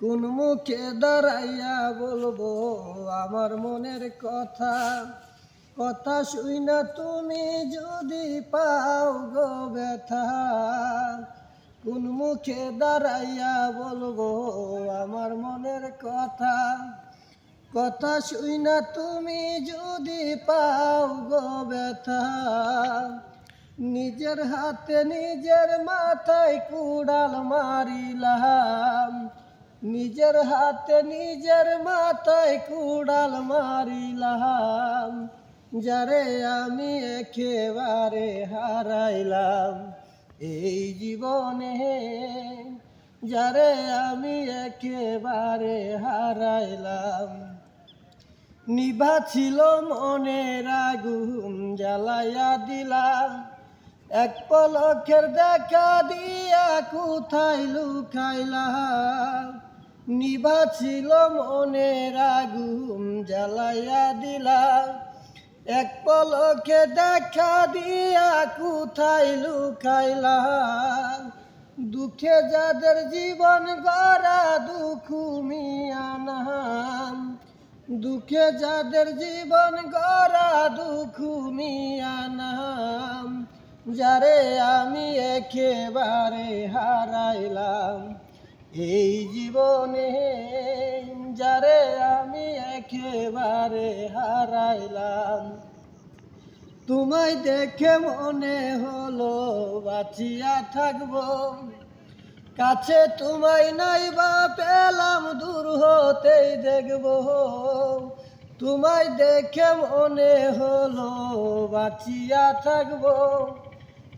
কোন মুখে দাঁড়াইয়া বলব আমার মনের কথা? কথা শুই না তুমি যদি পাও গো ব্যথা। কোন মুখে দাঁড়াইয়া বলব আমার মনের কথা? কথা শুই না তুমি যদি পাও গো ব্যথা। নিজের হাতে নিজের মাথায় কুড়াল মারিলাম। নিজের হাতে নিজের মাথায় কুড়াল মারিলাম, যারে আমি একেবারে হারাইলাম। এই জীবনে যারে আমি একেবারে হারাইলাম। নিভা ছিল মনের আগুন, জ্বালাইয়া দিলাম। এক পলকের দেখা দিয়া কোথায় লুকাইলাম? নিভা ছিল মনের আগুন জ্বালাইয়া দিলাম এক পলকে দেখা দিয়া কোথায় লুকাইলাম দুঃখে যাদের জীবন গড়া দুঃখ মিয়ানাম দুঃখে যাদের জীবন গড়া দুঃখ মিয়ানাম যারে আমি একেবারে হারাইলাম। এই জীবনে যারে আমি একেবারে হারাইলাম, তোমায় দেখে মনে হলো বাঁচিয়া থাকব। কাছে তোমায় নাই বা পেলাম, দূর হতেই দেখব। তোমায় দেখে মনে হলো বাঁচিয়া থাকব।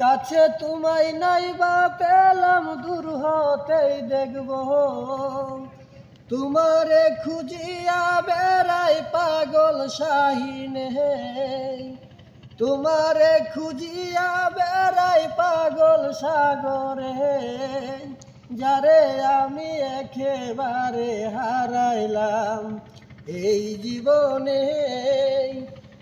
কাছে তোমায় নাই বা পেলাম দূর হতেই দেখব। তোমারে খুঁজিয়া বেড়াই পাগল শাহিন হে। তোমারে খুঁজিয়া বেড়াই পাগল সাগরে যারে আমি একেবারে হারাইলাম এই জীবনে।